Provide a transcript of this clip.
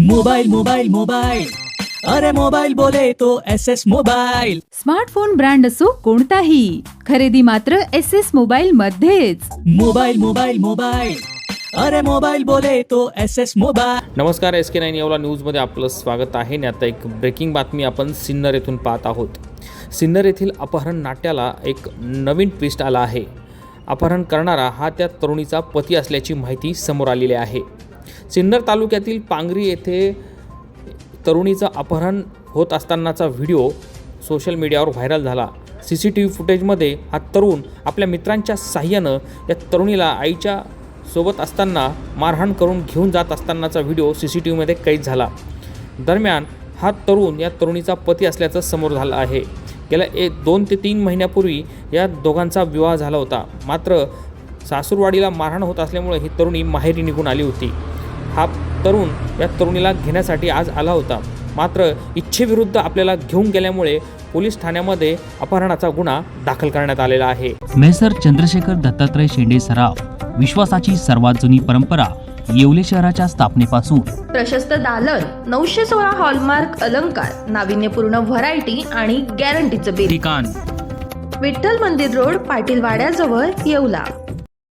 Mobile mobile mobile अरे mobile बोले तो S S mobile smartphone brand असो कोणताही. खरेदी मात्र एस एस मोबाईल मध्येच. मोबाइल मोबाइल मोबाइल अरे मोबाइल बोले तो एस एस मोबाइल नमस्कार एस के नाईन येवला न्यूजमध्ये आपलं स्वागत आहे. आणि आता एक ब्रेकिंग बातमी आपण सिन्नर येथून पाहत आहोत. सिन्नर येथील अपहरण नाट्याला एक नवीन ट्विस्ट आला आहे. अपहरण करणारा हा त्या तरुणीचा पती असल्याची माहिती समोर आलेली आहे. सिन्नर तालुक्यातील पांगरी येथे तरुणीचं अपहरण होत असतानाचा व्हिडिओ सोशल मीडियावर व्हायरल झाला. सी सी टी व्ही फुटेजमध्ये हा तरुण आपल्या मित्रांच्या साह्यानं या तरुणीला आईच्या सोबत असताना मारहाण करून घेऊन जात असतानाचा व्हिडिओ सी सी टी व्हीमध्ये कैद झाला. दरम्यान हा तरुण या तरुणीचा पती असल्याचं समोर झालं आहे. गेल्या एक दोन ते तीन महिन्यापूर्वी या दोघांचा विवाह झाला होता. मात्र सासूरवाडीला मारहाण होत असल्यामुळे ही तरुणी माहेरी निघून आली होती. हा तरुण या तरुणीला घेण्यासाठी आज आला होता. मात्र इच्छेविरुद्ध आपल्याला घेऊन गेल्यामुळे पोलीस ठाण्यामध्ये अपहरणाचा गुन्हा दाखल करण्यात आलेला आहे. मेसर चंद्रशेखर दत्तात्रय शेंडे सराफ विश्वासाची सर्वात जुनी परंपरा येवले शहराच्या स्थापनेपासून. प्रशस्त दालन नऊशे सोळा हॉलमार्क अलंकार नाविन्यपूर्ण व्हरायटी आणि गॅरंटीचं बिल. ठिकाण. विठ्ठल मंदिर रोड पाटील वाड्याजवळ येवला.